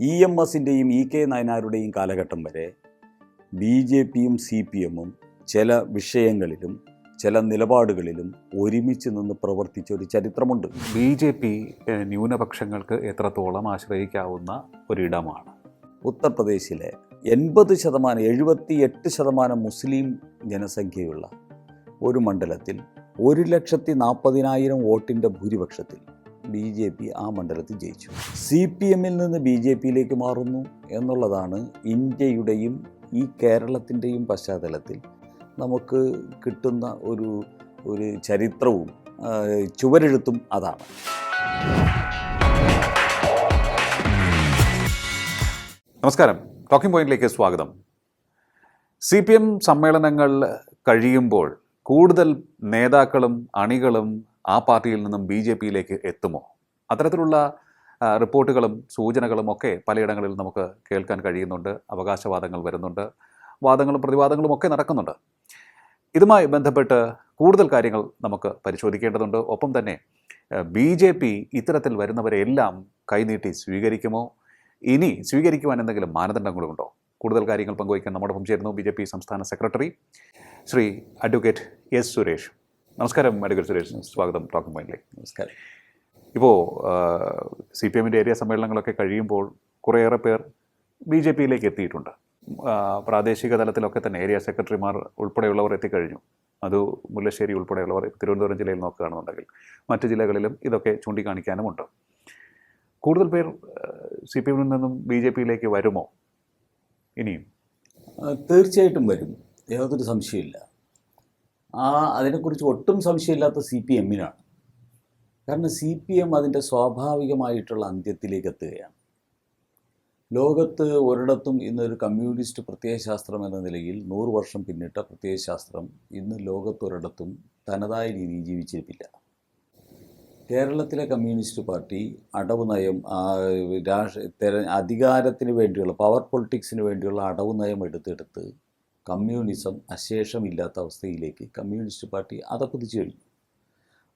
E M എസിന്റെയും E K നയനാരുടെയും കാലഘട്ടം വരെ ബി ജെ പിയും സി പി എമ്മും ചില വിഷയങ്ങളിലും ചില നിലപാടുകളിലും ഒരുമിച്ച് നിന്ന് പ്രവർത്തിച്ച ഒരു ചരിത്രമുണ്ട്. ബി ജെ പി ന്യൂനപക്ഷങ്ങൾക്ക് എത്രത്തോളം ആശ്രയിക്കാവുന്ന ഒരിടമാണ്? ഉത്തർപ്രദേശിലെ എൺപത് ശതമാനം എഴുപത്തി എട്ട് ശതമാനം മുസ്ലിം ജനസംഖ്യയുള്ള ഒരു മണ്ഡലത്തിൽ ഒരു ലക്ഷത്തി നാൽപ്പതിനായിരം വോട്ടിന്റെ ഭൂരിപക്ഷത്തിൽ ബി ജെ പി ആ മണ്ഡലത്തിൽ ജയിച്ചു. സി പി എമ്മിൽ നിന്ന് ബി ജെ പിയിലേക്ക് മാറുന്നു എന്നുള്ളതാണ് ഇന്ത്യയുടെയും ഈ കേരളത്തിന്റെയും പശ്ചാത്തലത്തിൽ നമുക്ക് കിട്ടുന്ന ഒരു ഒരു ചരിത്രവും ചുവരെഴുത്തും അതാണ്. നമസ്കാരം. ടോക്കിംഗ് പോയിന്റിലേക്ക് സ്വാഗതം. സി പി എം സമ്മേളനങ്ങൾ കഴിയുമ്പോൾ കൂടുതൽ നേതാക്കളും അണികളും ആ പാർട്ടിയിൽ നിന്നും ബി ജെ പിയിലേക്ക് എത്തുമോ? അത്തരത്തിലുള്ള റിപ്പോർട്ടുകളും സൂചനകളും ഒക്കെ പലയിടങ്ങളിൽ നമുക്ക് കേൾക്കാൻ കഴിയുന്നുണ്ട് അവകാശവാദങ്ങൾ വരുന്നുണ്ട് വാദങ്ങളും പ്രതിവാദങ്ങളും ഒക്കെ നടക്കുന്നുണ്ട്. ഇതുമായി ബന്ധപ്പെട്ട് കൂടുതൽ കാര്യങ്ങൾ നമുക്ക് പരിശോധിക്കേണ്ടതുണ്ട്. ഒപ്പം തന്നെ ബി ജെ പി ഇത്തരത്തിൽ വരുന്നവരെ എല്ലാം കൈനീട്ടി സ്വീകരിക്കുമോ? ഇനി സ്വീകരിക്കുവാൻ എന്തെങ്കിലും മാനദണ്ഡങ്ങളുണ്ടോ കൂടുതൽ കാര്യങ്ങൾ പങ്കുവയ്ക്കാൻ നമ്മോടൊപ്പം ചേരുന്നു ബി സംസ്ഥാന secretary Shri advocate S Suresh. നമസ്കാരം മെഡിക്കൽ സുരേഷ്. സ്വാഗതം ടോക്കിംഗ് പോയിന്റിലേക്ക്. നമസ്കാരം. ഇപ്പോൾ സി പി എമ്മിന്റെ ഏരിയ സമ്മേളനങ്ങളൊക്കെ കഴിയുമ്പോൾ കുറേയേറെ പേർ ബി ജെ പിയിലേക്ക് എത്തിയിട്ടുണ്ട്. പ്രാദേശിക തലത്തിലൊക്കെ തന്നെ ഏരിയ സെക്രട്ടറിമാർ ഉൾപ്പെടെയുള്ളവർ എത്തിക്കഴിഞ്ഞു. അത് മുല്ലശ്ശേരി ഉൾപ്പെടെയുള്ളവർ തിരുവനന്തപുരം ജില്ലയിൽ നോക്കുകയാണെന്നുണ്ടെങ്കിൽ മറ്റ് ജില്ലകളിലും ഇതൊക്കെ ചൂണ്ടിക്കാണിക്കാനുമുണ്ട്. കൂടുതൽ പേർ സി പി എമ്മിൽ നിന്നും ബി ജെ പിയിലേക്ക് വരുമോ? ഇനിയും. തീർച്ചയായിട്ടും വരും. യാതൊരു സംശയമില്ല ആ അതിനെക്കുറിച്ച് ഒട്ടും സംശയമില്ലാത്ത സി പി എമ്മിനാണ് കാരണം സി പി എം അതിന്റെ സ്വാഭാവികമായിട്ടുള്ള അന്ത്യത്തിലേക്ക് എത്തുകയാണ്. ലോകത്ത് ഒരിടത്തും ഇന്നൊരു കമ്മ്യൂണിസ്റ്റ് പ്രത്യയശാസ്ത്രം എന്ന നിലയിൽ നൂറ് വർഷം പിന്നിട്ട പ്രത്യയശാസ്ത്രം ഇന്ന് ലോകത്തൊരിടത്തും തനതായ രീതിയിൽ ജീവിച്ചിരിപ്പില്ല. കേരളത്തിലെ കമ്മ്യൂണിസ്റ്റ് പാർട്ടി അടവ് നയം രാഷ്ട്ര അധികാരത്തിന് വേണ്ടിയുള്ള പവർ പൊളിറ്റിക്സിന് വേണ്ടിയുള്ള അടവ് നയം എടുത്തെടുത്ത് കമ്മ്യൂണിസം അശേഷമില്ലാത്ത അവസ്ഥയിലേക്ക് കമ്മ്യൂണിസ്റ്റ് പാർട്ടി അതപ്പതിച്ചു കഴിഞ്ഞു.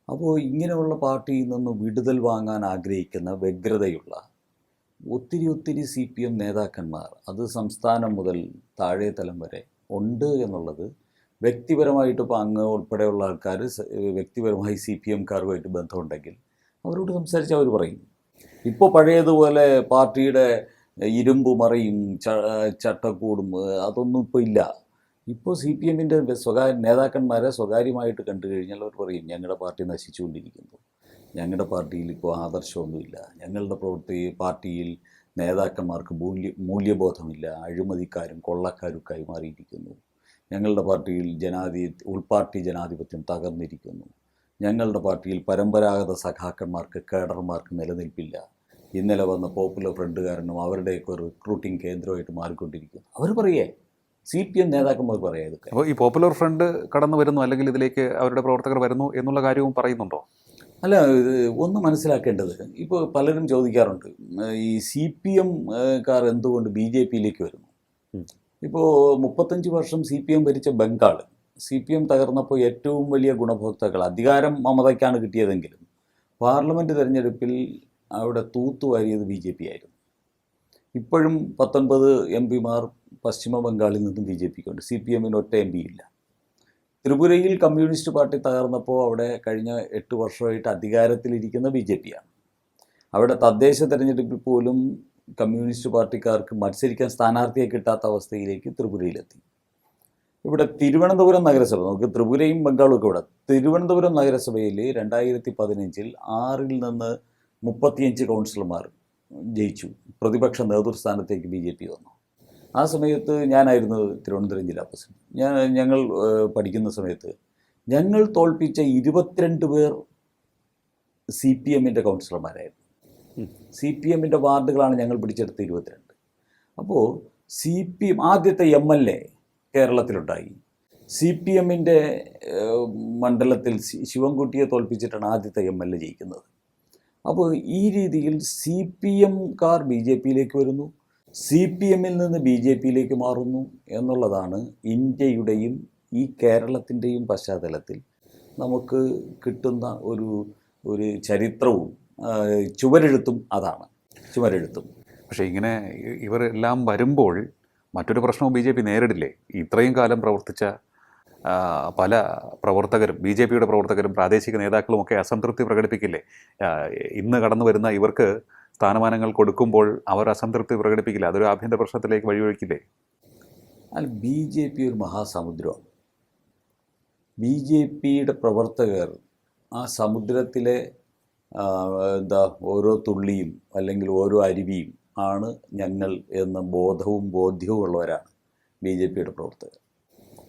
അപ്പോൾ ഇങ്ങനെയുള്ള പാർട്ടിയിൽ നിന്ന് വിടുതൽ വാങ്ങാൻ ആഗ്രഹിക്കുന്ന വ്യഗ്രതയുള്ള ഒത്തിരി ഒത്തിരി സി പി എം നേതാക്കന്മാർ അത് സംസ്ഥാനം മുതൽ താഴെ തലം വരെ ഉണ്ട് എന്നുള്ളത് വ്യക്തിപരമായിട്ട് ഇപ്പോൾ അങ്ങ് ഉൾപ്പെടെയുള്ള ആൾക്കാർ വ്യക്തിപരമായി സി പി എംകാരുമായിട്ട് ബന്ധമുണ്ടെങ്കിൽ അവരോട് സംസാരിച്ച് അവർ പറയും. ഇപ്പോൾ പഴയതുപോലെ പാർട്ടിയുടെ ഇരുമ്പ് മറയും ചട്ടക്കൂടും അതൊന്നും ഇപ്പോൾ ഇല്ല. ഇപ്പോൾ സി പി എമ്മിന്റെ സ്വകാര്യ നേതാക്കന്മാരെ സ്വകാര്യമായിട്ട് കണ്ടു കഴിഞ്ഞാൽ അവർ പറയും ഞങ്ങളുടെ പാർട്ടി നശിച്ചുകൊണ്ടിരിക്കുന്നു. ഞങ്ങളുടെ പാർട്ടിയിൽ ഇപ്പോൾ ആദർശമൊന്നുമില്ല. ഞങ്ങളുടെ പ്രവൃത്തി പാർട്ടിയിൽ നേതാക്കന്മാർക്ക് മൂല്യ മൂല്യബോധമില്ല. അഴിമതിക്കാരും കൊള്ളക്കാരും മാറിയിരിക്കുന്നു ഞങ്ങളുടെ പാർട്ടിയിൽ ജനാധി ഉൾപാർട്ടി ജനാധിപത്യം തകർന്നിരിക്കുന്നു. ഞങ്ങളുടെ പാർട്ടിയിൽ പരമ്പരാഗത സഖാക്കന്മാർക്ക് കേഡർമാർക്ക് നിലനിൽപ്പില്ല. ഇന്നലെ വന്ന പോപ്പുലർ ഫ്രണ്ടുകാരനും അവരുടെയൊക്കെ റിക്രൂട്ടിംഗ് കേന്ദ്രമായിട്ട് മാറിക്കൊണ്ടിരിക്കുന്നു. അവർ പറയേ സി പി എം നേതാക്കന്മാർ പറയാം ഇതൊക്കെ. അപ്പോൾ ഈ പോപ്പുലർ ഫ്രണ്ട് കടന്നു വരുന്നു അല്ലെങ്കിൽ ഇതിലേക്ക് അവരുടെ പ്രവർത്തകർ വരുന്നു എന്നുള്ള കാര്യവും പറയുന്നുണ്ടോ? അല്ല ഇത് ഒന്ന് മനസ്സിലാക്കേണ്ടത് ഇപ്പോൾ പലരും ചോദിക്കാറുണ്ട് ഈ സി പി എം കാർ എന്തുകൊണ്ട് ബി ജെ പിയിലേക്ക് വരുന്നു? ഇപ്പോൾ മുപ്പത്തഞ്ച് വർഷം സി പി എം ഭരിച്ച ബംഗാൾ സി പി എം തകർന്നപ്പോൾ ഏറ്റവും വലിയ ഗുണഭോക്താക്കൾ അധികാരം മമതയ്ക്കാണ് കിട്ടിയതെങ്കിലും പാർലമെന്റ് തിരഞ്ഞെടുപ്പിൽ അവിടെ തൂത്തുവാരിയത് ബി ജെ പി ആയിരുന്നു. ഇപ്പോഴും പത്തൊൻപത് എം പിമാർ പശ്ചിമ ബംഗാളിൽ നിന്നും ബി ജെ പിക്കുണ്ട് സി പി എമ്മിന് ഒറ്റ എം പി ഇല്ല. ത്രിപുരയിൽ കമ്മ്യൂണിസ്റ്റ് പാർട്ടി തകർന്നപ്പോൾ അവിടെ കഴിഞ്ഞ എട്ട് വർഷമായിട്ട് അധികാരത്തിലിരിക്കുന്ന ബി ജെ പിയാണ്. അവിടെ തദ്ദേശ തെരഞ്ഞെടുപ്പിൽ പോലും കമ്മ്യൂണിസ്റ്റ് പാർട്ടിക്കാർക്ക് മത്സരിക്കാൻ സ്ഥാനാർത്ഥിയെ കിട്ടാത്ത അവസ്ഥയിലേക്ക് ത്രിപുരയിലെത്തി. ഇവിടെ തിരുവനന്തപുരം നഗരസഭ നമുക്ക് ത്രിപുരയും ബംഗാളും ഒക്കെ ഇവിടെ. തിരുവനന്തപുരം നഗരസഭയിൽ രണ്ടായിരത്തി പതിനഞ്ചിൽ ആറിൽ നിന്ന് മുപ്പത്തിയഞ്ച് കൗൺസിലർമാർ ജയിച്ചു. പ്രതിപക്ഷ നേതൃസ്ഥാനത്തേക്ക് ബി ജെ പി വന്നു. ആ സമയത്ത് ഞാനായിരുന്നു തിരുവനന്തപുരം ജില്ലാ പ്രസിഡന്റ്. ഞാൻ ഞങ്ങൾ പഠിക്കുന്ന സമയത്ത് ഞങ്ങൾ തോൽപ്പിച്ച ഇരുപത്തിരണ്ട് പേർ സി പി എമ്മിന്റെ കൗൺസിലർമാരായിരുന്നു. സി പി എമ്മിന്റെ വാർഡുകളാണ് ഞങ്ങൾ പിടിച്ചെടുത്ത ഇരുപത്തിരണ്ട്. അപ്പോൾ സി പി എം ആദ്യത്തെ എം എൽ എ കേരളത്തിലുണ്ടായി. സി പി എമ്മിന്റെ മണ്ഡലത്തിൽ ശിവൻകുട്ടിയെ തോൽപ്പിച്ചിട്ടാണ് ആദ്യത്തെ എം എൽ എ ജയിക്കുന്നത്. അപ്പോൾ ഈ രീതിയിൽ സി പി എംകാർ ബി ജെ പിയിലേക്ക് വരുന്നു. സി പി എമ്മിൽ നിന്ന് ബി ജെ പിയിലേക്ക് മാറുന്നു എന്നുള്ളതാണ് ഇന്ത്യയുടെയും ഈ കേരളത്തിന്റെയും പശ്ചാത്തലത്തിൽ നമുക്ക് കിട്ടുന്ന ഒരു ഒരു ചരിത്രവും ചുവരെഴുത്തും അതാണ്. ചുവരെഴുത്തും. പക്ഷേ ഇങ്ങനെ ഇവർ ഇവരെല്ലാം വരുമ്പോൾ മറ്റൊരു പ്രശ്നവും ബി ജെ പി നേരിടില്ലേ? ഇത്രയും കാലം പ്രവർത്തിച്ച പല പ്രവർത്തകരും ബി ജെ പിയുടെ പ്രവർത്തകരും പ്രാദേശിക നേതാക്കളും ഒക്കെ അസംതൃപ്തി പ്രകടിപ്പിക്കില്ലേ? ഇന്ന് കടന്നു വരുന്ന ഇവർക്ക് സ്ഥാനമാനങ്ങൾ കൊടുക്കുമ്പോൾ അവർ അസംതൃപ്തി പ്രകടിപ്പിക്കില്ല. അതൊരു ആഭ്യന്തര പ്രശ്നത്തിലേക്ക് വഴിയൊഴിക്കില്ലേ അല്ല ബി ജെ പി ഒരു മഹാസമുദ്രമാണ്. ബി ജെ പിയുടെ പ്രവർത്തകർ ആ സമുദ്രത്തിലെ എന്താ ഓരോ തുള്ളിയും അല്ലെങ്കിൽ ഓരോ അരുവിയും ആണ് ഞങ്ങൾ എന്ന ബോധവും ബോധ്യവും ഉള്ളവരാണ് ബി ജെ പിയുടെ പ്രവർത്തകർ.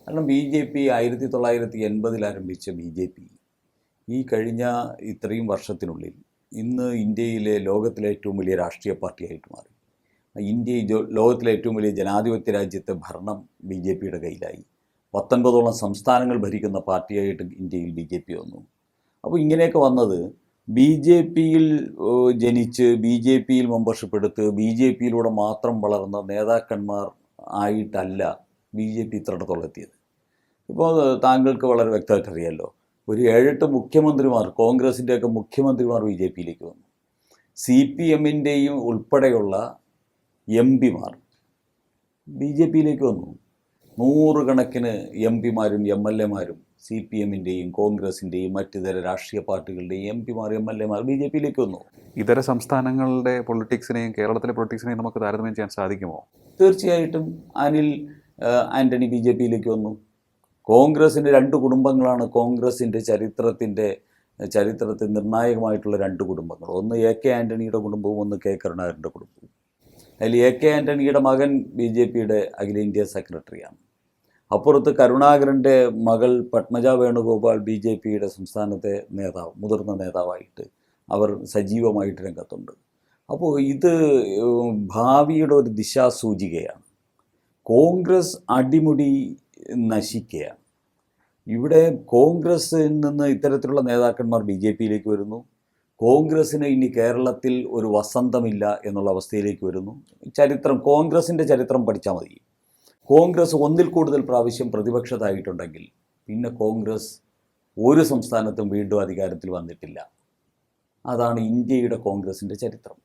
കാരണം ബി ജെ പി ആയിരത്തി തൊള്ളായിരത്തി എൺപതിൽ ആരംഭിച്ച ബി ജെ പി ഈ കഴിഞ്ഞ ഇത്രയും വർഷത്തിനുള്ളിൽ ഇന്ന് ഇന്ത്യയിലെ ലോകത്തിലെ ഏറ്റവും വലിയ രാഷ്ട്രീയ പാർട്ടിയായിട്ട് മാറി. ഇന്ത്യ ലോകത്തിലെ ഏറ്റവും വലിയ ജനാധിപത്യ രാജ്യത്തെ ഭരണം ബി ജെ പിയുടെ കയ്യിലായി. പത്തൊൻപതോളം സംസ്ഥാനങ്ങൾ ഭരിക്കുന്ന പാർട്ടിയായിട്ട് ഇന്ത്യയിൽ ബി ജെ പി വന്നു. അപ്പോൾ ഇങ്ങനെയൊക്കെ വന്നത് ബി ജെ പിയിൽ ജനിച്ച് ബി ജെ പിയിൽ മെമ്പർഷിപ്പ് എടുത്ത് ബി ജെ പിയിലൂടെ മാത്രം വളർന്ന നേതാക്കന്മാർ ആയിട്ടല്ല ബി ജെ പി ഇത്രത്തോളം എത്തിയത്. ഇപ്പോൾ താങ്കൾക്ക് വളരെ വ്യക്തമായിട്ട് അറിയാമല്ലോ ഒരു ഏഴെട്ട് മുഖ്യമന്ത്രിമാർ കോൺഗ്രസിന്റെയൊക്കെ മുഖ്യമന്ത്രിമാർ ബി ജെ പിയിലേക്ക് വന്നു. സി പി എമ്മിന്റെയും ഉൾപ്പെടെയുള്ള എം പിമാർ ബി ജെ പിയിലേക്ക് വന്നു. നൂറുകണക്കിന് എം പിമാരും എം എൽ എമാരും സി പി എമ്മിന്റെയും കോൺഗ്രസിന്റെയും മറ്റു ഇതര രാഷ്ട്രീയ പാർട്ടികളുടെയും എം പിമാർ എം എൽ എമാർ ബി ജെ പിയിലേക്ക് വന്നു. ഇതര സംസ്ഥാനങ്ങളുടെ പൊളിറ്റിക്സിനെയും കേരളത്തിലെ പൊളിറ്റിക്സിനെയും നമുക്ക് താരതമ്യം ചെയ്യാൻ സാധിക്കുമോ? തീർച്ചയായിട്ടും അനിൽ ആന്റണി ബി ജെ പിയിലേക്ക് വന്നു. കോൺഗ്രസിന്റെ രണ്ട് കുടുംബങ്ങളാണ് കോൺഗ്രസിന്റെ ചരിത്രത്തിന്റെ ചരിത്രത്തിൽ നിർണായകമായിട്ടുള്ള രണ്ട് കുടുംബങ്ങൾ. ഒന്ന് എ കെ ആന്റണിയുടെ കുടുംബവും ഒന്ന് കെ കരുണാകരന്റെ കുടുംബവും. അതിൽ എ കെ ആന്റണിയുടെ മകൻ ബി ജെ പിയുടെ അഖിലേന്ത്യാ സെക്രട്ടറിയാണ്. അപ്പുറത്ത് കരുണാകരന്റെ മകൾ പത്മജ വേണുഗോപാൽ ബി ജെ പിയുടെ സംസ്ഥാനത്തെ നേതാവ് മുതിർന്ന നേതാവായിട്ട് അവർ സജീവമായിട്ട് രംഗത്തുണ്ട്. അപ്പോൾ ഇത് ഭാവിയുടെ ഒരു ദിശാസൂചികയാണ്. കോൺഗ്രസ് അടിമുടി നശിക്കുകയാണ് ഇവിടെ കോൺഗ്രസ്സിൽ നിന്ന് ഇത്തരത്തിലുള്ള നേതാക്കന്മാർ ബി ജെ പിയിലേക്ക് വരുന്നു. കോൺഗ്രസ്സിന് ഇനി കേരളത്തിൽ ഒരു വസന്തമില്ല എന്നുള്ള അവസ്ഥയിലേക്ക് വരുന്നു. ചരിത്രം കോൺഗ്രസിന്റെ ചരിത്രം പഠിച്ചാൽ മതി. കോൺഗ്രസ് ഒന്നിൽ കൂടുതൽ പ്രാവശ്യം പ്രതിപക്ഷത്തായിട്ടുണ്ടെങ്കിൽ പിന്നെ കോൺഗ്രസ് ഒരു സംസ്ഥാനത്തും വീണ്ടും അധികാരത്തിൽ വന്നിട്ടില്ല. അതാണ് ഇന്ത്യയുടെ കോൺഗ്രസിന്റെ ചരിത്രം.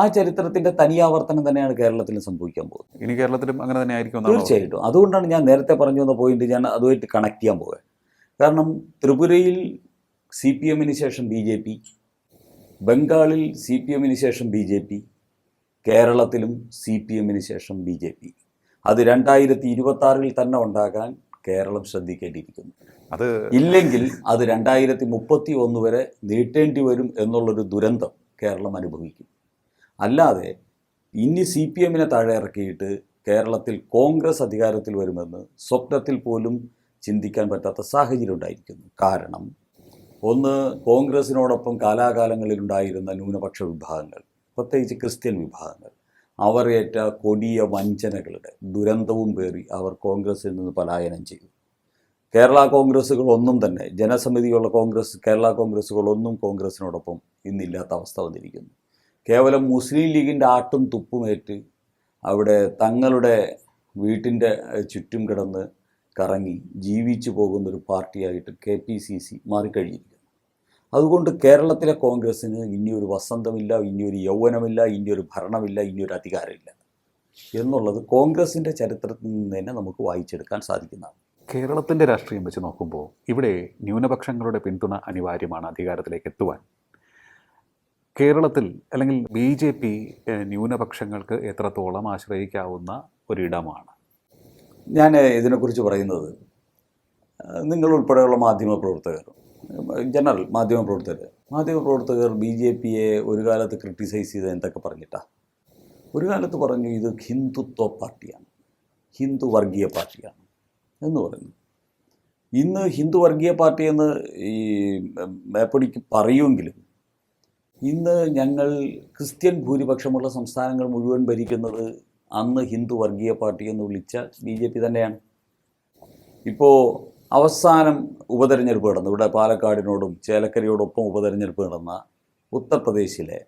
ആ ചരിത്രത്തിന്റെ തനിയാവർത്തനം തന്നെയാണ് കേരളത്തിൽ സംഭവിക്കാൻ പോകുന്നത്. ഇനി കേരളത്തിലും അങ്ങനെ തന്നെ ആയിരിക്കും? തീർച്ചയായിട്ടും. അതുകൊണ്ടാണ് ഞാൻ നേരത്തെ പറഞ്ഞു വന്ന പോയിന്റ് ഞാൻ അതുമായിട്ട് കണക്ട് ചെയ്യാൻ പോവുക. കാരണം ത്രിപുരയിൽ സി പി എമ്മിന് ശേഷം ബി ജെ പി ബംഗാളിൽ സി പി എമ്മിന് ശേഷം ബി ജെ പി കേരളത്തിലും സി പി എമ്മിന് ശേഷം ബി ജെ പി അത് രണ്ടായിരത്തി ഇരുപത്തി തന്നെ ഉണ്ടാകാൻ കേരളം ശ്രദ്ധിക്കേണ്ടിയിരിക്കുന്നു. അത് ഇല്ലെങ്കിൽ അത് രണ്ടായിരത്തി മുപ്പത്തി ഒന്ന് വരെ നീട്ടേണ്ടി വരും എന്നുള്ളൊരു ദുരന്തം കേരളം അനുഭവിക്കും. അല്ലാതെ ഇനി സി പി എമ്മിനെ താഴെ ഇറക്കിയിട്ട് കേരളത്തിൽ കോൺഗ്രസ് അധികാരത്തിൽ വരുമെന്ന് സ്വപ്നത്തിൽ പോലും ചിന്തിക്കാൻ പറ്റാത്ത സാഹചര്യം ഉണ്ടായിരിക്കുന്നു. കാരണം ഒന്ന് കോൺഗ്രസിനോടൊപ്പം കാലാകാലങ്ങളിലുണ്ടായിരുന്ന ന്യൂനപക്ഷ വിഭാഗങ്ങൾ പ്രത്യേകിച്ച് ക്രിസ്ത്യൻ വിഭാഗങ്ങൾ അവർ ഏറ്റ കൊടിയ വഞ്ചനകളുടെ ദുരന്തവും പേറി അവർ കോൺഗ്രസിൽ നിന്ന് പലായനം ചെയ്തു. കേരള കോൺഗ്രസ്സുകൾ ഒന്നും തന്നെ ജനസമിതിയുള്ള കോൺഗ്രസ് കേരള കോൺഗ്രസ്സുകളൊന്നും കോൺഗ്രസിനോടൊപ്പം ഇന്നില്ലാത്ത അവസ്ഥ വന്നിരിക്കുന്നു. കേവലം മുസ്ലിം ലീഗിന്റെ ആട്ടും തുപ്പുമേറ്റ് അവിടെ തങ്ങളുടെ വീട്ടിന്റെ ചുറ്റും കിടന്ന് കറങ്ങി ജീവിച്ചു പോകുന്നൊരു പാർട്ടിയായിട്ട് കെ പി സി സി മാറിക്കഴിഞ്ഞിരിക്കുന്നു. അതുകൊണ്ട് കേരളത്തിലെ കോൺഗ്രസ്സിന് ഇനിയൊരു വസന്തമില്ല ഇനിയൊരു യൗവനമില്ല ഇനിയൊരു ഭരണമില്ല ഇനിയൊരു അധികാരമില്ല എന്നുള്ളത് കോൺഗ്രസിന്റെ ചരിത്രത്തിൽ നിന്ന് തന്നെ നമുക്ക് വായിച്ചെടുക്കാൻ സാധിക്കുന്നതാണ്. കേരളത്തിന്റെ രാഷ്ട്രീയം വെച്ച് നോക്കുമ്പോൾ ഇവിടെ ന്യൂനപക്ഷങ്ങളുടെ പിന്തുണ അനിവാര്യമാണ് അധികാരത്തിലേക്ക് എത്തുവാൻ. കേരളത്തിൽ അല്ലെങ്കിൽ ബി ജെ പി ന്യൂനപക്ഷങ്ങൾക്ക് എത്രത്തോളം ആശ്രയിക്കാവുന്ന ഒരിടമാണ്? ഞാൻ ഇതിനെക്കുറിച്ച് പറയുന്നത് നിങ്ങൾ ഉൾപ്പെടെയുള്ള മാധ്യമപ്രവർത്തകർ ജനറൽ മാധ്യമപ്രവർത്തകർ മാധ്യമപ്രവർത്തകർ ബി ജെ പിയെ ഒരു കാലത്ത് ക്രിട്ടിസൈസ് ചെയ്ത് എന്തൊക്കെ പറഞ്ഞിട്ടാ? ഒരു കാലത്ത് പറഞ്ഞു ഇത് ഹിന്ദുത്വ പാർട്ടിയാണ് ഹിന്ദു വർഗീയ പാർട്ടിയാണ് എന്ന് പറഞ്ഞു. ഇന്ന് ഹിന്ദു വർഗീയ പാർട്ടി എന്ന് ഈ മേപ്പടിക്ക് പറയുമെങ്കിലും ഇന്ന് ഞങ്ങൾ ക്രിസ്ത്യൻ ഭൂരിപക്ഷമുള്ള സംസ്ഥാനങ്ങൾ മുഴുവൻ ഭരിക്കുന്നത് അന്ന് ഹിന്ദു വർഗീയ പാർട്ടി എന്ന് വിളിച്ച ബി ജെ പി തന്നെയാണ്. ഇപ്പോൾ അവസാനം ഉപതെരഞ്ഞെടുപ്പ് നടന്നു. ഇവിടെ പാലക്കാടിനോടും ചേലക്കരയോടൊപ്പം ഉപതെരഞ്ഞെടുപ്പ് നടന്ന ഉത്തർപ്രദേശിലെ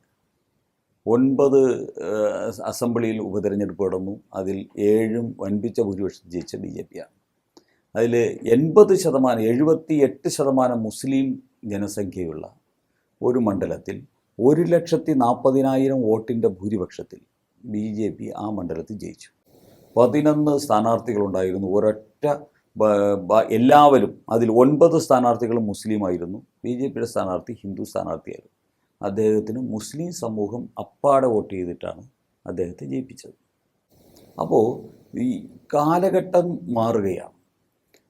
ഒൻപത് അസംബ്ലിയിൽ ഉപതെരഞ്ഞെടുപ്പ് നടന്നു. അതിൽ ഏഴും വൻപിച്ച ഭൂരിപക്ഷം ജയിച്ച ബി ജെ പിയാണ് അതിൽ എൺപത് ശതമാനം എഴുപത്തി എട്ട് ശതമാനം മുസ്ലിം ജനസംഖ്യയുള്ള ഒരു മണ്ഡലത്തിൽ ഒരു ലക്ഷത്തി നാൽപ്പതിനായിരം വോട്ടിന്റെ ഭൂരിപക്ഷത്തിൽ ബി ജെ പി ആ മണ്ഡലത്തിൽ ജയിച്ചു. പതിനൊന്ന് സ്ഥാനാർത്ഥികളുണ്ടായിരുന്നു. ഒരൊറ്റ എല്ലാവരും അതിൽ ഒൻപത് സ്ഥാനാർത്ഥികളും മുസ്ലിമായിരുന്നു ബി ജെ പിയുടെ സ്ഥാനാർത്ഥി ഹിന്ദു സ്ഥാനാർത്ഥിയായിരുന്നു. അദ്ദേഹത്തിന് മുസ്ലിം സമൂഹം അപ്പാടെ വോട്ട് ചെയ്തിട്ടാണ് അദ്ദേഹത്തെ ജയിപ്പിച്ചത്. അപ്പോൾ ഈ കാലഘട്ടം മാറുകയാണ്.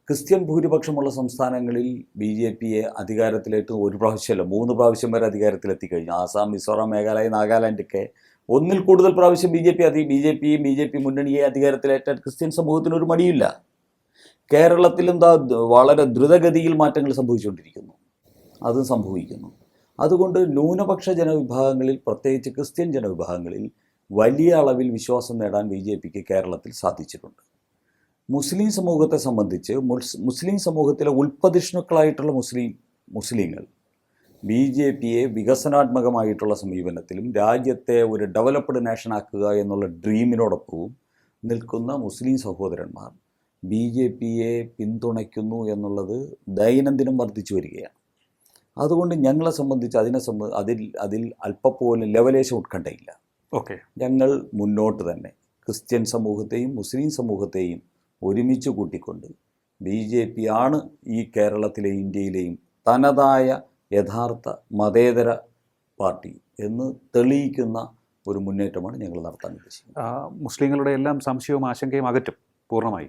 ക്രിസ്ത്യൻ ഭൂരിപക്ഷമുള്ള സംസ്ഥാനങ്ങളിൽ ബി ജെ പിയെ അധികാരത്തിലേക്ക് ഒരു പ്രാവശ്യമല്ല മൂന്ന് പ്രാവശ്യം വരെ അധികാരത്തിലെത്തിക്കഴിഞ്ഞു. ആസാം മിസോറാം മേഘാലയ നാഗാലാൻഡൊക്കെ ഒന്നിൽ കൂടുതൽ പ്രാവശ്യം ബി ജെ പി അതി ബി ജെ പിയും ബി ജെ പി മുന്നണിയെ അധികാരത്തിലേറ്റാൻ ക്രിസ്ത്യൻ സമൂഹത്തിന് ഒരു മടിയില്ല. കേരളത്തിലും വളരെ ദ്രുതഗതിയിൽ മാറ്റങ്ങൾ സംഭവിച്ചുകൊണ്ടിരിക്കുന്നു. അതും സംഭവിക്കുന്നു. അതുകൊണ്ട് ന്യൂനപക്ഷ ജനവിഭാഗങ്ങളിൽ പ്രത്യേകിച്ച് ക്രിസ്ത്യൻ ജനവിഭാഗങ്ങളിൽ വലിയ അളവിൽ വിശ്വാസം നേടാൻ ബി ജെ പിക്ക് കേരളത്തിൽ സാധിച്ചിട്ടുണ്ട്. മുസ്ലിം സമൂഹത്തെ സംബന്ധിച്ച് മുസ്ലിം സമൂഹത്തിലെ ഉൽപ്പതിഷ്ണുക്കളായിട്ടുള്ള മുസ്ലിം മുസ്ലിങ്ങൾ ബി ജെ പിയെ വികസനാത്മകമായിട്ടുള്ള സമീപനത്തിലും രാജ്യത്തെ ഒരു ഡെവലപ്ഡ് നാഷനാക്കുക എന്നുള്ള ഡ്രീമിനോടൊപ്പവും നിൽക്കുന്ന മുസ്ലിം സഹോദരന്മാർ ബി ജെ പിയെ പിന്തുണയ്ക്കുന്നു എന്നുള്ളത് ദൈനംദിനം വർദ്ധിച്ചു വരികയാണ്. അതുകൊണ്ട് ഞങ്ങളെ സംബന്ധിച്ച് അതിനെ സംബന്ധ അതിൽ അതിൽ അല്പപ്പോലും ലെവലേശം ഉത്കണ്ഠയില്ല ഓക്കെ. ഞങ്ങൾ മുന്നോട്ട് തന്നെ ക്രിസ്ത്യൻ സമൂഹത്തെയും മുസ്ലിം സമൂഹത്തെയും ഒരുമിച്ച് കൂട്ടിക്കൊണ്ട് ബി ജെ പി ആണ് ഈ കേരളത്തിലെ ഇന്ത്യയിലെയും തനതായ യഥാർത്ഥ മതേതര പാർട്ടി എന്ന് തെളിയിക്കുന്ന ഒരു മുന്നേറ്റമാണ് ഞങ്ങൾ നടത്താൻ ഉദ്ദേശിക്കുന്നത്. മുസ്ലിങ്ങളുടെ എല്ലാം സംശയവും ആശങ്കയും അകറ്റും പൂർണമായി.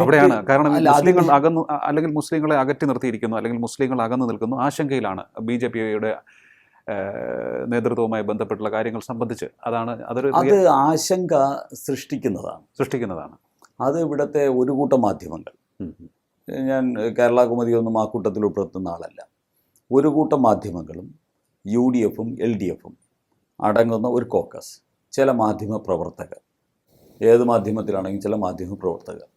അവിടെയാണ്. കാരണം മുസ്ലിങ്ങൾ അകന്നു അല്ലെങ്കിൽ മുസ്ലിങ്ങളെ അകറ്റി നിർത്തിയിരിക്കുന്നു അല്ലെങ്കിൽ മുസ്ലിങ്ങൾ അകന്നു നിൽക്കുന്നു ആശങ്കയിലാണ് ബി ജെ പിയുടെ നേതൃത്വവുമായി ബന്ധപ്പെട്ടുള്ള കാര്യങ്ങൾ സംബന്ധിച്ച് അതാണ് അതൊരു അത് ആശങ്ക സൃഷ്ടിക്കുന്നതാണ്. സൃഷ്ടിക്കുന്നതാണ്. അത് ഇവിടുത്തെ ഒരു കൂട്ടം മാധ്യമങ്ങൾ. ഞാൻ കേരള ഒന്നും ആ കൂട്ടത്തിൽ ഉൾപ്പെടുത്തുന്ന ആളല്ല. ഒരു കൂട്ടം മാധ്യമങ്ങളും യു ഡി എഫും എൽ ഡി എഫും അടങ്ങുന്ന ഒരു കോക്കസ് ചില മാധ്യമ പ്രവർത്തകർ. ഏത് മാധ്യമത്തിലാണെങ്കിലും ചില മാധ്യമ പ്രവർത്തകർ.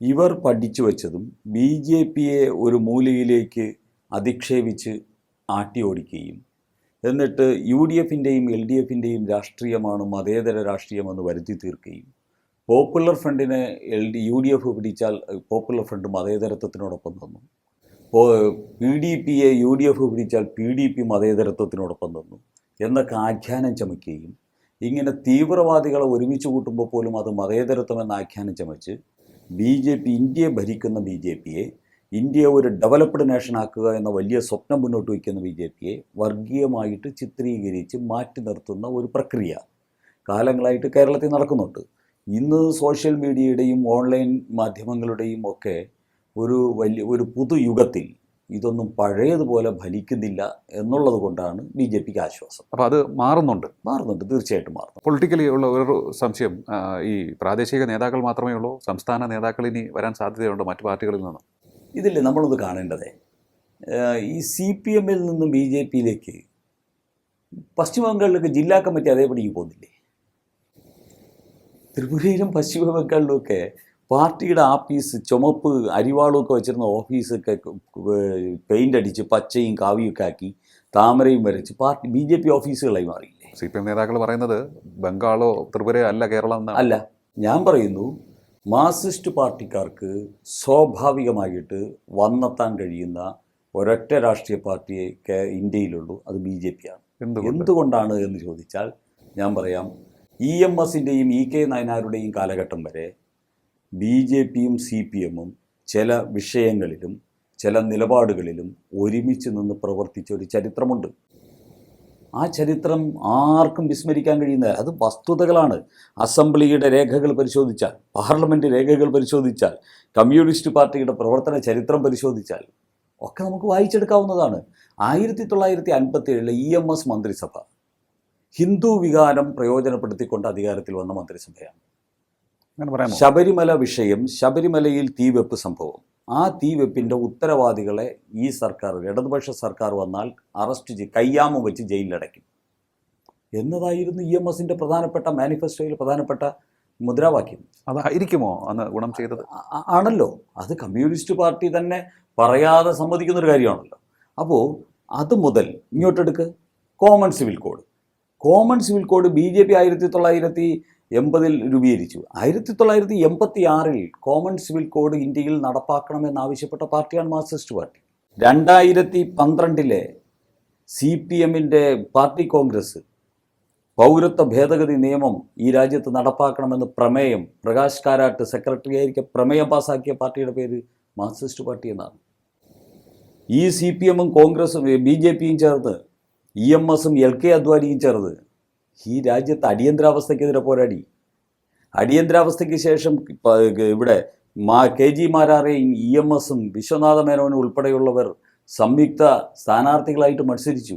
ഇവർ പഠിച്ചു വച്ചതും ബി ജെ പിയെ ഒരു മൂലയിലേക്ക് അധിക്ഷേപിച്ച് ആട്ടി ഓടിക്കുകയും എന്നിട്ട് യു ഡി എഫിന്റെയും എൽ ഡി എഫിന്റെയും രാഷ്ട്രീയമാണ് മതേതര രാഷ്ട്രീയമെന്ന് വരുത്തി തീർക്കുകയും. പോപ്പുലർ ഫ്രണ്ടിനെ L D U D F പിടിച്ചാൽ പോപ്പുലർ ഫ്രണ്ട് മതേതരത്വത്തിനോടൊപ്പം തന്നു പി ഡി പിയെ യു ഡി എഫ് പിടിച്ചാൽ പി ഡി പി മതേതരത്വത്തിനോടൊപ്പം തന്നു എന്നൊക്കെ ആഖ്യാനം ചമയ്ക്കുകയും ഇങ്ങനെ തീവ്രവാദികളെ ഒരുമിച്ച് കൂട്ടുമ്പോൾ പോലും അത് മതേതരത്വം എന്ന് ആഖ്യാനം ചമച്ച് ബി ജെ പി ഇന്ത്യയെ ഭരിക്കുന്ന ബി ജെ പിയെ ഇന്ത്യയെ ഒരു ഡെവലപ്ഡ് നേഷൻ ആക്കുക എന്ന വലിയ സ്വപ്നം മുന്നോട്ട് വയ്ക്കുന്ന ബി ജെ പിയെ വർഗീയമായിട്ട് ചിത്രീകരിച്ച് മാറ്റി നിർത്തുന്ന ഒരു പ്രക്രിയ കാലങ്ങളായിട്ട് കേരളത്തിൽ നടക്കുന്നുണ്ട്. ഇന്ന് സോഷ്യൽ മീഡിയയുടെയും ഓൺലൈൻ മാധ്യമങ്ങളുടെയും ഒക്കെ ഒരു വലിയ ഒരു പുതുയുഗത്തിൽ ഇതൊന്നും പഴയതുപോലെ ഫലിക്കുന്നില്ല എന്നുള്ളത് കൊണ്ടാണ് ബി ജെ പിക്ക് ആശ്വാസം. അപ്പോൾ അത് മാറുന്നുണ്ട്. മാറുന്നുണ്ട്. തീർച്ചയായിട്ടും മാറുന്നു. പൊളിറ്റിക്കലി ഉള്ള ഒരു സംശയം ഈ പ്രാദേശിക നേതാക്കൾ മാത്രമേ ഉള്ളൂ സംസ്ഥാന നേതാക്കൾ ഇനി വരാൻ സാധ്യതയുണ്ടോ മറ്റു പാർട്ടികളിൽ നിന്ന്. ഇതിൽ നമ്മളൊന്ന് കാണേണ്ടത്? ഈ സി പി എമ്മിൽ നിന്നും ബി ജെ പിയിലേക്ക് പശ്ചിമ ബംഗാളിലൊക്കെ ജില്ലാ കമ്മിറ്റി അതേപടിക്ക് പോകുന്നില്ലേ? ത്രിപുരയിലും പശ്ചിമ ബംഗാളിലുമൊക്കെ പാർട്ടിയുടെ ആഫീസ് ചുമപ്പ് അരിവാളുമൊക്കെ വെച്ചിരുന്ന ഓഫീസൊക്കെ പെയിന്റ് അടിച്ച് പച്ചയും കാവിയൊക്കെ ആക്കി താമരയും വരച്ച് പാർട്ടി ബി ജെ പി ഓഫീസുകളായി മാറിയില്ലേ? സി പി എം നേതാക്കൾ പറയുന്നത് ബംഗാളോ ത്രിപുരയോ അല്ല കേരളം അല്ല ഞാൻ പറയുന്നു മാർക്സിസ്റ്റ് പാർട്ടിക്കാർക്ക് സ്വാഭാവികമായിട്ട് വന്നെത്താൻ കഴിയുന്ന ഒരൊറ്റ രാഷ്ട്രീയ പാർട്ടിയെ ഇന്ത്യയിലുള്ളൂ അത് ബി ജെ പി ആണ് എന്തുകൊണ്ടാണ് എന്ന് ചോദിച്ചാൽ ഞാൻ പറയാം ഇ എം എസിന്റെയും ഇ കെ നയനാരുടെയും കാലഘട്ടം വരെ ബി ജെ പിയും സി പി എമ്മും ചില വിഷയങ്ങളിലും ചില നിലപാടുകളിലും ഒരുമിച്ച് നിന്ന് പ്രവർത്തിച്ച ഒരു ചരിത്രമുണ്ട്. ആ ചരിത്രം ആർക്കും വിസ്മരിക്കാൻ കഴിയുന്ന അത് വസ്തുതകളാണ്. അസംബ്ലിയുടെ രേഖകൾ പരിശോധിച്ചാൽ പാർലമെന്റ് രേഖകൾ പരിശോധിച്ചാൽ കമ്മ്യൂണിസ്റ്റ് പാർട്ടിയുടെ പ്രവർത്തന ചരിത്രം പരിശോധിച്ചാൽ ഒക്കെ നമുക്ക് വായിച്ചെടുക്കാവുന്നതാണ്. ആയിരത്തി തൊള്ളായിരത്തി അൻപത്തി ഏഴിലെ ഇ എം എസ് മന്ത്രിസഭ ഹിന്ദു വികാരം പ്രയോജനപ്പെടുത്തിക്കൊണ്ട് അധികാരത്തിൽ വന്ന മന്ത്രിസഭയാണ്. ശബരിമല വിഷയം ശബരിമലയിൽ തീവെപ്പ് സംഭവം. ആ തീവെപ്പിന്റെ ഉത്തരവാദികളെ ഈ സർക്കാർ ഇടതുപക്ഷ സർക്കാർ വന്നാൽ അറസ്റ്റ് ചെയ്ത് കയ്യാമം വെച്ച് ജയിലിലടയ്ക്കും. എന്നതായിരുന്നു ഇ എം എസിന്റെ പ്രധാനപ്പെട്ട മാനിഫെസ്റ്റോയിൽ പ്രധാനപ്പെട്ട മുദ്രാവാക്യം. അതായിരിക്കുമോ അന്ന് ഗുണം ചെയ്തത്? ആണല്ലോ. അത് കമ്മ്യൂണിസ്റ്റ് പാർട്ടി തന്നെ പറയാതെ സമ്മതിക്കുന്നൊരു കാര്യമാണല്ലോ. അപ്പോൾ അത് മുതൽ ഇങ്ങോട്ടെടുക്ക്. Common civil code common civil code B J P ആയിരത്തി തൊള്ളായിരത്തി എൺപതിൽ രൂപീകരിച്ചു. ആയിരത്തി തൊള്ളായിരത്തി എൺപത്തി ആറിൽ കോമൺ സിവിൽ കോഡ് ഇന്ത്യയിൽ നടപ്പാക്കണമെന്നാവശ്യപ്പെട്ട പാർട്ടിയാണ് മാർക്സിസ്റ്റ് പാർട്ടി. രണ്ടായിരത്തി പന്ത്രണ്ടിലെ സി പി എമ്മിന്റെ പാർട്ടി കോൺഗ്രസ് പൗരത്വ ഭേദഗതി നിയമം ഈ രാജ്യത്ത് നടപ്പാക്കണമെന്ന് പ്രമേയം പ്രകാശ് കാരാട്ട് സെക്രട്ടറി ആയിരിക്കെ പ്രമേയം പാസാക്കിയ പാർട്ടിയുടെ പേര് മാർക്സിസ്റ്റ് പാർട്ടി എന്നാണ്. ഈ സി പി എമ്മും കോൺഗ്രസും ബി ജെ പിയും ചേർന്ന് ഇ എം എസും എൽ കെ അദ്വാനിയും ചേർന്ന് ഈ രാജ്യത്ത് അടിയന്തരാവസ്ഥയ്ക്കെതിരെ പോരാടി. അടിയന്തരാവസ്ഥയ്ക്ക് ശേഷം ഇവിടെ മാ കെ ജി മാരാറേയും ഇ എം എസും വിശ്വനാഥ മേനോനും ഉൾപ്പെടെയുള്ളവർ സംയുക്ത സ്ഥാനാർത്ഥികളായിട്ട് മത്സരിച്ചു.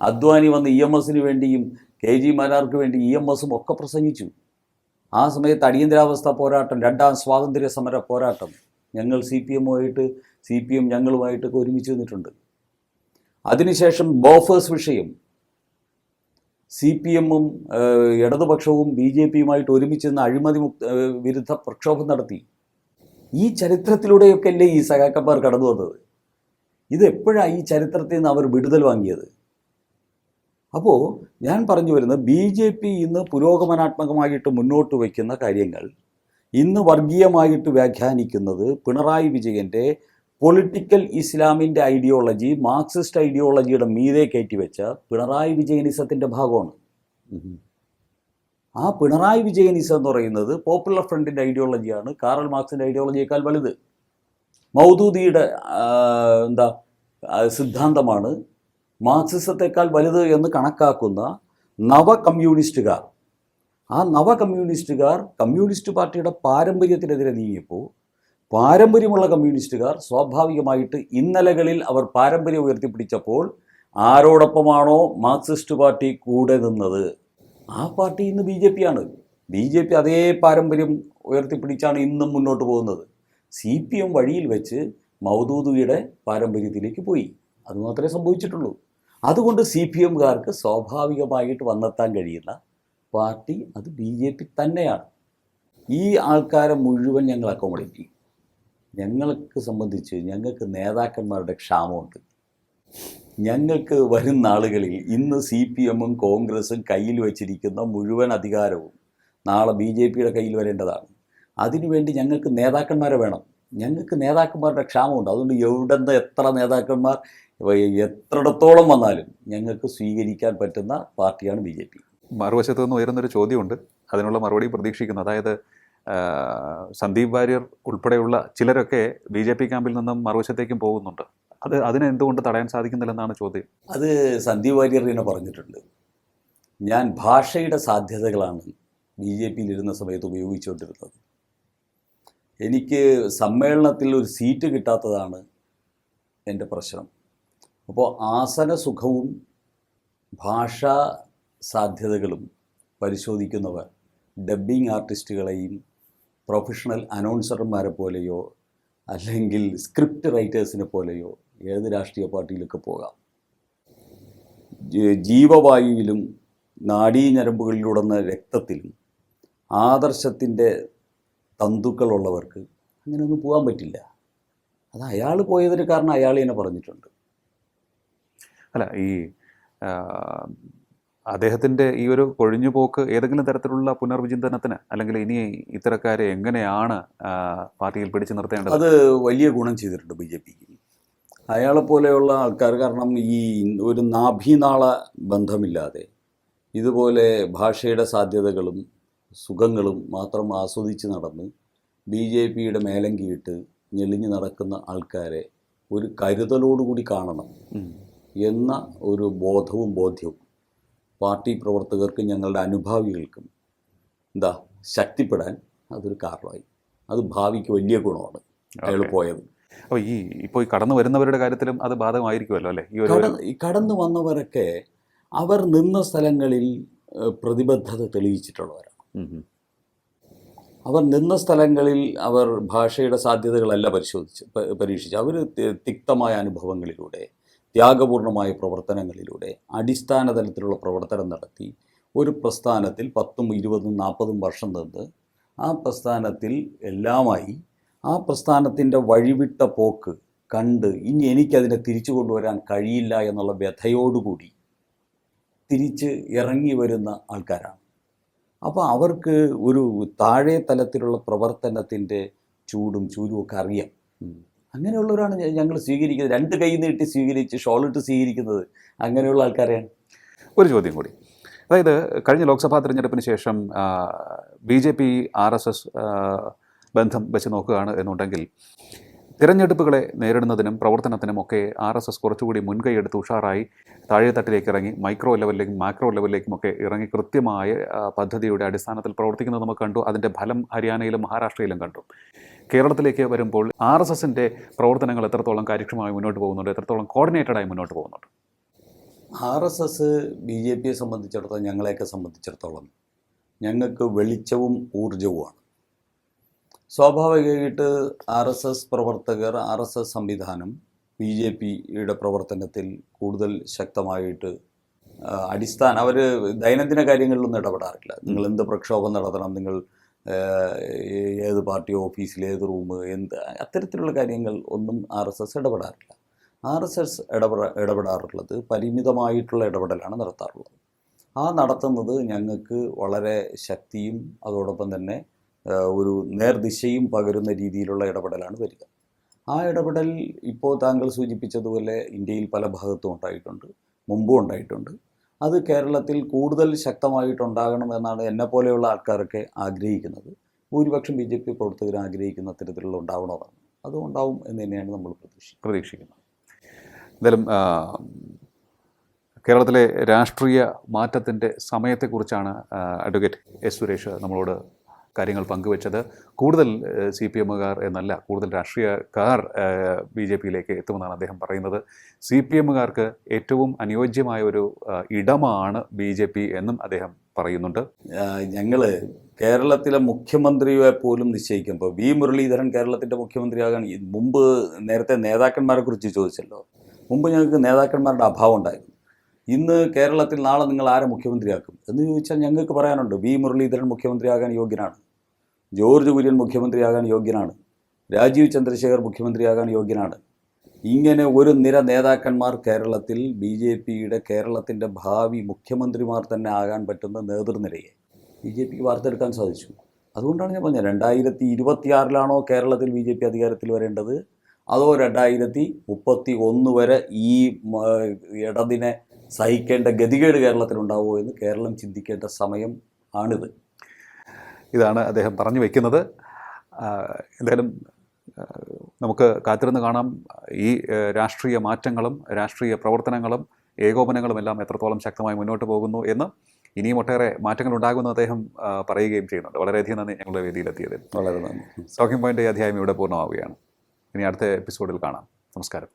അദ്വാനി വന്ന് ഇ എം എസിന് വേണ്ടിയും കെ ജി മാരാർക്ക് വേണ്ടി ഇ എം എസും ഒക്കെ പ്രസംഗിച്ചു. ആ സമയത്ത് അടിയന്തരാവസ്ഥ പോരാട്ടം രണ്ടാം സ്വാതന്ത്ര്യ സമര പോരാട്ടം ഞങ്ങൾ സി പി എമ്മുമായിട്ട് സി പി എം ഞങ്ങളുമായിട്ടൊക്കെ ഒരുമിച്ച് നിന്നിട്ടുണ്ട്. അതിനുശേഷം ബോഫേഴ്സ് വിഷയം സി പി എമ്മും ഇടതുപക്ഷവും ബി ജെ പിയുമായിട്ട് ഒരുമിച്ച് നിന്ന് അഴിമതി മുക്ത വിരുദ്ധ പ്രക്ഷോഭം നടത്തി. ഈ ചരിത്രത്തിലൂടെയൊക്കെ അല്ലേ ഈ സഖാക്കന്മാർ കടന്നു വന്നത്? ഇതെപ്പോഴാണ് ഈ ചരിത്രത്തിൽ നിന്ന് അവർ വിടുതൽ വാങ്ങിയത്? അപ്പോൾ ഞാൻ പറഞ്ഞു വരുന്നത് ബി ജെ പി ഇന്ന് പുരോഗമനാത്മകമായിട്ട് മുന്നോട്ട് വയ്ക്കുന്ന കാര്യങ്ങൾ ഇന്ന് വർഗീയമായിട്ട് വ്യാഖ്യാനിക്കുന്നത് പിണറായി വിജയന്റെ പൊളിറ്റിക്കൽ ഇസ്ലാമിന്റെ ഐഡിയോളജി മാർക്സിസ്റ്റ് ഐഡിയോളജിയുടെ മീതെ കയറ്റിവെച്ച പിണറായി വിജയനിസത്തിന്റെ ഭാഗമാണ്. ആ പിണറായി വിജയനിസം എന്ന് പറയുന്നത് പോപ്പുലർ ഫ്രണ്ടിന്റെ ഐഡിയോളജിയാണ്. കാറൽ മാർക്സിന്റെ ഐഡിയോളജിയേക്കാൾ വലുത്. മൗദൂദിയുടെ എന്താ സിദ്ധാന്തമാണ് മാർക്സിസത്തെക്കാൾ വലുത് എന്ന് കണക്കാക്കുന്ന നവ കമ്മ്യൂണിസ്റ്റുകാർ. ആ നവ കമ്മ്യൂണിസ്റ്റുകാർ കമ്മ്യൂണിസ്റ്റ് പാർട്ടിയുടെ പാരമ്പര്യത്തിനെതിരെ നീങ്ങിയപ്പോൾ പാരമ്പര്യമുള്ള കമ്മ്യൂണിസ്റ്റുകാർ സ്വാഭാവികമായിട്ട് ഇന്നലകളിൽ അവർ പാരമ്പര്യം ഉയർത്തിപ്പിടിച്ചപ്പോൾ ആരോടൊപ്പമാണോ മാർക്സിസ്റ്റ് പാർട്ടി കൂടെ നിന്നത്? ആ പാർട്ടി ഇന്ന് ബി ജെ പി ആണ്. ബി ജെ പി അതേ പാരമ്പര്യം ഉയർത്തിപ്പിടിച്ചാണ് ഇന്നും മുന്നോട്ട് പോകുന്നത്. സി പി എം വഴിയിൽ വെച്ച് മൗദൂദിയുടെ പാരമ്പര്യത്തിലേക്ക് പോയി. അതുമാത്രമേ സംഭവിച്ചിട്ടുള്ളൂ. അതുകൊണ്ട് സി പി എംകാർക്ക് സ്വാഭാവികമായിട്ട് വന്നെത്താൻ കഴിയുന്ന പാർട്ടി അത് ബി ജെ പി തന്നെയാണ്. ഈ ആൾക്കാരെ മുഴുവൻ ഞങ്ങൾ അക്കോമഡേറ്റ് ചെയ്യും. ഞങ്ങൾക്ക് സംബന്ധിച്ച് ഞങ്ങൾക്ക് നേതാക്കന്മാരുടെ ക്ഷാമമുണ്ട്. ഞങ്ങൾക്ക് വരും നാളുകളിൽ ഇന്ന് സി പി എമ്മും കോൺഗ്രസും കയ്യിൽ വച്ചിരിക്കുന്ന മുഴുവൻ അധികാരവും നാളെ ബി ജെ പിയുടെ കയ്യിൽ വരേണ്ടതാണ്. അതിനുവേണ്ടി ഞങ്ങൾക്ക് നേതാക്കന്മാരെ വേണം. ഞങ്ങൾക്ക് നേതാക്കന്മാരുടെ ക്ഷാമമുണ്ട്. അതുകൊണ്ട് എവിടെന്ന് എത്ര നേതാക്കന്മാർ എത്രയിടത്തോളം വന്നാലും ഞങ്ങൾക്ക് സ്വീകരിക്കാൻ പറ്റുന്ന പാർട്ടിയാണ് ബി ജെ പി. മറുവശത്തു നിന്ന് ഉയരുന്നൊരു ചോദ്യമുണ്ട്. അതിനുള്ള മറുപടി പ്രതീക്ഷിക്കുന്നു. അതായത് സന്ദീപ് വാര്യർ ഉൾപ്പെടെയുള്ള ചിലരൊക്കെ ബി ജെ പി ക്യാമ്പിൽ നിന്നും മറുവശത്തേക്കും പോകുന്നുണ്ട്. അത് അതിനെ എന്തുകൊണ്ട് തടയാൻ സാധിക്കുന്നില്ലെന്നാണ് ചോദ്യം? അത് സന്ദീപ് വാര്യർ തന്നെ പറഞ്ഞിട്ടുണ്ട്. ഞാൻ ഭാഷയുടെ സാധ്യതകളാണ് ബി ജെ പിയിലിരുന്ന സമയത്ത് ഉപയോഗിച്ചുകൊണ്ടിരുന്നത്. എനിക്ക് സമ്മേളനത്തിൽ ഒരു സീറ്റ് കിട്ടാത്തതാണ് എന്റെ പ്രശ്നം. അപ്പോൾ ആസന സുഖവും ഭാഷാ സാധ്യതകളും പരിശോധിക്കുന്നവർ ഡബ്ബിംഗ് ആർട്ടിസ്റ്റുകളെയും പ്രൊഫഷണൽ അനൗൺസർമാരെ പോലെയോ അല്ലെങ്കിൽ സ്ക്രിപ്റ്റ് റൈറ്റേഴ്സിനെ പോലെയോ ഏത് രാഷ്ട്രീയ പാർട്ടിയിലൊക്കെ പോകാം. ജീവവായുവിലും നാഡീഞരമ്പുകളിലുടന്ന രക്തത്തിലും ആദർശത്തിന്റെ തന്തുക്കളുള്ളവർക്ക് അങ്ങനെയൊന്നും പോകാൻ പറ്റില്ല. അത് അയാൾ പോയതിന് കാരണം അയാൾ തന്നെ പറഞ്ഞിട്ടുണ്ട്. അല്ല ഈ അദ്ദേഹത്തിന്റെ ഈ ഒരു കൊഴിഞ്ഞുപോക്ക് ഏതെങ്കിലും തരത്തിലുള്ള പുനർവിചിന്തനത്തിന് അല്ലെങ്കിൽ ഇനി ഇത്തരക്കാരെ എങ്ങനെയാണ് പാർട്ടിയിൽ പിടിച്ചു നിർത്തേണ്ടത്? അത് വലിയ ഗുണം ചെയ്തിട്ടുണ്ട് ബി ജെ പിക്ക്. അയാളെ പോലെയുള്ള ആൾക്കാർ കാരണം ഈ ഒരു നാഭിനാള ബന്ധമില്ലാതെ ഇതുപോലെ ഭാഷയുടെ സാധ്യതകളും സുഖങ്ങളും മാത്രം ആസ്വദിച്ച് നടന്ന് ബി ജെ പിയുടെ മേലങ്കിയിട്ട് ഞെളിഞ്ഞ് നടക്കുന്ന ആൾക്കാരെ ഒരു കരുതലോടുകൂടി കാണണം എന്ന ഒരു ബോധവും ബോധ്യവും പാർട്ടി പ്രവർത്തകർക്കും ഞങ്ങളുടെ അനുഭാവികൾക്കും എന്താ ശക്തിപ്പെടാൻ അതൊരു കാരണമായി. അത് ഭാവിക്ക് വലിയ ഗുണമാണ് അയാൾ പോയത്. അപ്പോൾ ഈ ഇപ്പോൾ ഈ കടന്നു വരുന്നവരുടെ കാര്യത്തിലും അത് ബാധകമായിരിക്കുമല്ലോ അല്ലേ? ഈ ഈ കടന്നു വന്നവരൊക്കെ അവർ നിന്ന സ്ഥലങ്ങളിൽ പ്രതിബദ്ധത തെളിയിച്ചിട്ടുള്ളവരാണ്. അവർ നിന്ന സ്ഥലങ്ങളിൽ അവർ ഭാഷയുടെ സാധ്യതകളല്ല പരിശോധിച്ച് പരീക്ഷിച്ച്. അവർ തിക്തമായ അനുഭവങ്ങളിലൂടെ ത്യാഗപൂർണമായ പ്രവർത്തനങ്ങളിലൂടെ അടിസ്ഥാന തലത്തിലുള്ള പ്രവർത്തനം നടത്തി ഒരു പ്രസ്ഥാനത്തിൽ പത്തും ഇരുപതും നാൽപ്പതും വർഷം നിന്ന് ആ പ്രസ്ഥാനത്തിൽ എല്ലാമായി ആ പ്രസ്ഥാനത്തിന്റെ വഴിവിട്ട പോക്ക് കണ്ട് ഇനി എനിക്കതിനെ തിരിച്ചു കൊണ്ടുവരാൻ കഴിയില്ല എന്നുള്ള വ്യഥയോടുകൂടി തിരിച്ച് ഇറങ്ങി വരുന്ന ആൾക്കാരാണ്. അപ്പോൾ അവർക്ക് ഒരു താഴെ തലത്തിലുള്ള പ്രവർത്തനത്തിന്റെ ചൂടും ചൂരും ഒക്കെ അറിയാം അങ്ങനെയുള്ളവരാണ് ഞങ്ങൾ സ്വീകരിക്കുന്നത്. രണ്ട് കൈ നീട്ടി സ്വീകരിച്ച് ഷോളിട്ട് സ്വീകരിക്കുന്നത് അങ്ങനെയുള്ള ആൾക്കാരെയാണ്. ഒരു ചോദ്യം കൂടി. അതായത് കഴിഞ്ഞ ലോക്സഭാ തെരഞ്ഞെടുപ്പിന് ശേഷം B J P R S S ബന്ധം വെച്ച് നോക്കുകയാണ് എന്നുണ്ടെങ്കിൽ തിരഞ്ഞെടുപ്പുകളെ നേരിടുന്നതിനും പ്രവർത്തനത്തിനും ഒക്കെ ആർ എസ് എസ് കുറച്ചുകൂടി മുൻകൈ എടുത്ത് ഉഷാറായി താഴെത്തട്ടിലേക്ക് ഇറങ്ങി മൈക്രോ ലെവലിലേക്കും മാക്രോ ലെവലിലേക്കും ഒക്കെ ഇറങ്ങി കൃത്യമായ പദ്ധതിയുടെ അടിസ്ഥാനത്തിൽ പ്രവർത്തിക്കുന്നത് നമുക്ക് കണ്ടു. അതിന്റെ ഫലം ഹരിയാനയിലും മഹാരാഷ്ട്രയിലും കണ്ടു. കേരളത്തിലേക്ക് വരുമ്പോൾ ആർ എസ് എസിന്റെ പ്രവർത്തനങ്ങൾ എത്രത്തോളം കാര്യക്ഷമമായി മുന്നോട്ട് പോകുന്നുണ്ട്? എത്രത്തോളം കോർഡിനേറ്റഡായി മുന്നോട്ട് പോകുന്നുണ്ട്? R S S B J പിയെ സംബന്ധിച്ചിടത്തോളം ഞങ്ങളെയൊക്കെ സംബന്ധിച്ചിടത്തോളം ഞങ്ങൾക്ക് വെളിച്ചവും ഊർജവുമാണ് സ്വാഭാവികമായിട്ട് ആർ എസ് എസ് പ്രവർത്തകർ ആർ എസ് എസ് സംവിധാനം ബി ജെ പിയുടെ പ്രവർത്തനത്തിൽ കൂടുതൽ ശക്തമായിട്ട് അടിസ്ഥാന അവർ ദൈനംദിന കാര്യങ്ങളിലൊന്നും ഇടപെടാറില്ല. നിങ്ങൾ എന്ത് പ്രക്ഷോഭം നടത്തണം നിങ്ങൾ ഏത് പാർട്ടി ഓഫീസിൽ ഏത് റൂം എന്ത് അത്തരത്തിലുള്ള കാര്യങ്ങൾ ഒന്നും ആർ എസ് എസ് ഇടപെടാറില്ല. ആർ എസ് എസ് ഇടപെട ഇടപെടാറുള്ളത് പരിമിതമായിട്ടുള്ള ഇടപെടലാണ് നടത്താറുള്ളത്. ആ നടത്തുന്നത് ഞങ്ങൾക്ക് വളരെ ശക്തിയും അതോടൊപ്പം തന്നെ ഒരു നേർദിശയും പകരുന്ന രീതിയിലുള്ള ഇടപെടലാണ് വരിക. ആ ഇടപെടൽ ഇപ്പോൾ താങ്കൾ സൂചിപ്പിച്ചതുപോലെ ഇന്ത്യയിൽ പല ഭാഗത്തും ഉണ്ടായിട്ടുണ്ട് മുമ്പും ഉണ്ടായിട്ടുണ്ട്. അത് കേരളത്തിൽ കൂടുതൽ ശക്തമായിട്ടുണ്ടാകണം എന്നാണ് എന്നെ പോലെയുള്ള ആൾക്കാരൊക്കെ ആഗ്രഹിക്കുന്നത്. ഭൂരിപക്ഷം ബി ജെ പി പ്രവർത്തകർ ആഗ്രഹിക്കുന്ന തരത്തിലുള്ള ഉണ്ടാവണതാണ്. അതും ഉണ്ടാവും എന്ന് തന്നെയാണ് നമ്മൾ പ്രതീക്ഷ പ്രതീക്ഷിക്കുന്നത്. എന്തായാലും കേരളത്തിലെ രാഷ്ട്രീയ മാറ്റത്തിന്റെ സമയത്തെക്കുറിച്ചാണ് അഡ്വക്കേറ്റ് എസ് സുരേഷ് നമ്മളോട് കാര്യങ്ങൾ പങ്കുവച്ചത് കൂടുതൽ സി പി എമ്മുകാർ എന്നല്ല കൂടുതൽ രാഷ്ട്രീയക്കാർ ബി ജെ പിയിലേക്ക് എത്തുമെന്നാണ് അദ്ദേഹം പറയുന്നത്. സി പി എമ്മുകാർക്ക് ഏറ്റവും അനുയോജ്യമായ ഒരു ഇടമാണ് ബി ജെ പി എന്നും അദ്ദേഹം പറയുന്നുണ്ട്. ഞങ്ങൾ കേരളത്തിലെ മുഖ്യമന്ത്രിയെ പോലും നിശ്ചയിക്കുമ്പോൾ വി മുരളീധരൻ കേരളത്തിന്റെ മുഖ്യമന്ത്രിയാകാൻ മുമ്പ് നേരത്തെ നേതാക്കന്മാരെ കുറിച്ച് ചോദിച്ചല്ലോ. മുമ്പ് ഞങ്ങൾക്ക് നേതാക്കന്മാരുടെ അഭാവം ഉണ്ടായിരുന്നു. ഇന്ന് കേരളത്തിൽ നാളെ നിങ്ങൾ ആരെ മുഖ്യമന്ത്രിയാക്കും? എന്ന് ചോദിച്ചാൽ ഞങ്ങൾക്ക് പറയാനുണ്ട് വി മുരളീധരൻ മുഖ്യമന്ത്രിയാകാൻ യോഗ്യനാണ്. ജോർജ് കുര്യൻ മുഖ്യമന്ത്രിയാകാൻ യോഗ്യനാണ്. രാജീവ് ചന്ദ്രശേഖർ മുഖ്യമന്ത്രിയാകാൻ യോഗ്യനാണ്. ഇങ്ങനെ ഒരു നിര നേതാക്കന്മാർ കേരളത്തിൽ ബി ജെ പിയുടെ കേരളത്തിന്റെ ഭാവി മുഖ്യമന്ത്രിമാർ തന്നെ ആകാൻ പറ്റുന്ന നേതൃനിരയെ ബി ജെ പിക്ക് വാർത്തെടുക്കാൻ സാധിച്ചു. അതുകൊണ്ടാണ് ഞാൻ പറഞ്ഞത് രണ്ടായിരത്തി ഇരുപത്തിയാറിലാണോ കേരളത്തിൽ ബി ജെ പി അധികാരത്തിൽ വരേണ്ടത്? അതോ രണ്ടായിരത്തി മുപ്പത്തി ഒന്ന് വരെ ഈ ഇടതിനെ സഹിക്കേണ്ട ഗതികേട് കേരളത്തിലുണ്ടാവുമോ എന്ന് കേരളം ചിന്തിക്കേണ്ട സമയം ആണിത്. ഇതാണ് അദ്ദേഹം പറഞ്ഞു വയ്ക്കുന്നത് എന്തായാലും നമുക്ക് കാത്തിരുന്ന് കാണാം. ഈ രാഷ്ട്രീയ മാറ്റങ്ങളും രാഷ്ട്രീയ പ്രവർത്തനങ്ങളും ഏകോപനങ്ങളും എല്ലാം എത്രത്തോളം ശക്തമായി മുന്നോട്ട് പോകുന്നു എന്ന് ഇനിയും ഒട്ടേറെ മാറ്റങ്ങൾ ഉണ്ടാകുമെന്ന് അദ്ദേഹം പറയുകയും ചെയ്യുന്നുണ്ട്. വളരെയധികം നന്ദി ഞങ്ങളുടെ വേദിയിലെത്തിയതിൽ. വളരെ നന്ദി. ടോക്കിംഗ് പോയിന്റ് ഈ അധ്യായം ഇവിടെ പൂർണമാവുകയാണ്. ഇനി അടുത്ത എപ്പിസോഡിൽ കാണാം. നമസ്കാരം.